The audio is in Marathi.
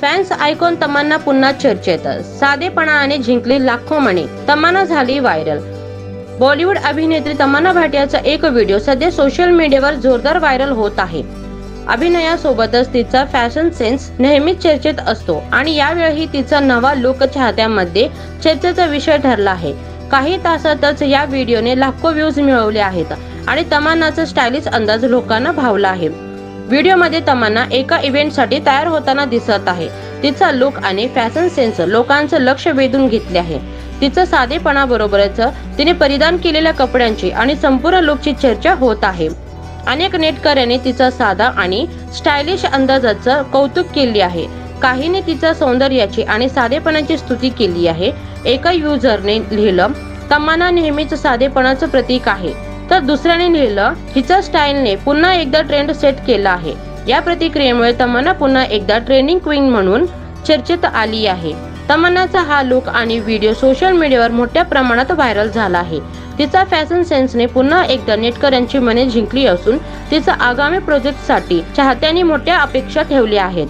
फॅन्स आयकॉन तमन्ना पुन्हा चर्चेत. साधेपणाने जिंकली लाखो मणी. तमाना झाली व्हायरल बॉलिवूड अभिनेत्री तमाना भाटियाचा एक व्हिडिओ सध्या सोशल मीडियावर जोरदार व्हायरल होत आहे. अभिनयासोबतच तिचा फॅशन सेन्स नेहमीच चर्चेत असतो आणि यावेळी तिचा नवा लुक चाहत्यांमध्ये चर्चेचा विषय ठरला आहे. काही तासातच या व्हिडिओने लाखो व्ह्यूज मिळवले आहेत आणि तमानाचा स्टायलिश अंदाज लोकांना भावला आहे. व्हिडिओमध्ये तमन्ना एका इव्हेंटसाठी तयार होताना दिसत आहे. तिचा लुक आणि फॅशन सेन्स लोकांचं लक्ष वेधून घेतले आहे. तिचं साधेपणाबरोबरच तिने परिधान केलेल्या कपड्यांची आणि संपूर्ण लुकची चर्चा होत आहे. अनेक नेटकऱ्यांनी तिचा साधा आणि स्टायलिश अंदाजाचं कौतुक केले आहे. काहीने तिच्या सौंदर्याची आणि साधेपणाची स्तुती केली आहे. एका युजरने लिहिलं तम्माना नेहमीच साधेपणाचं प्रतीक आहे. तर दुसऱ्याने लिहिलं हिच्या स्टाईलने पुन्हा एकदा ट्रेंड सेट केला आहे. या प्रतिक्रियेमुळे तमन्ना पुन्हा एकदा ट्रेंडिंग क्वीन म्हणून चर्चेत आली आहे. तमन्नाचा हा लुक आणि व्हिडिओ सोशल मीडियावर मोठ्या प्रमाणात व्हायरल झाला आहे. तिचा फॅशन सेन्सने पुन्हा एकदा नेटकऱ्यांची मने जिंकली असून तिचा आगामी प्रोजेक्टसाठी चाहत्यांनी मोठ्या अपेक्षा ठेवल्या आहेत.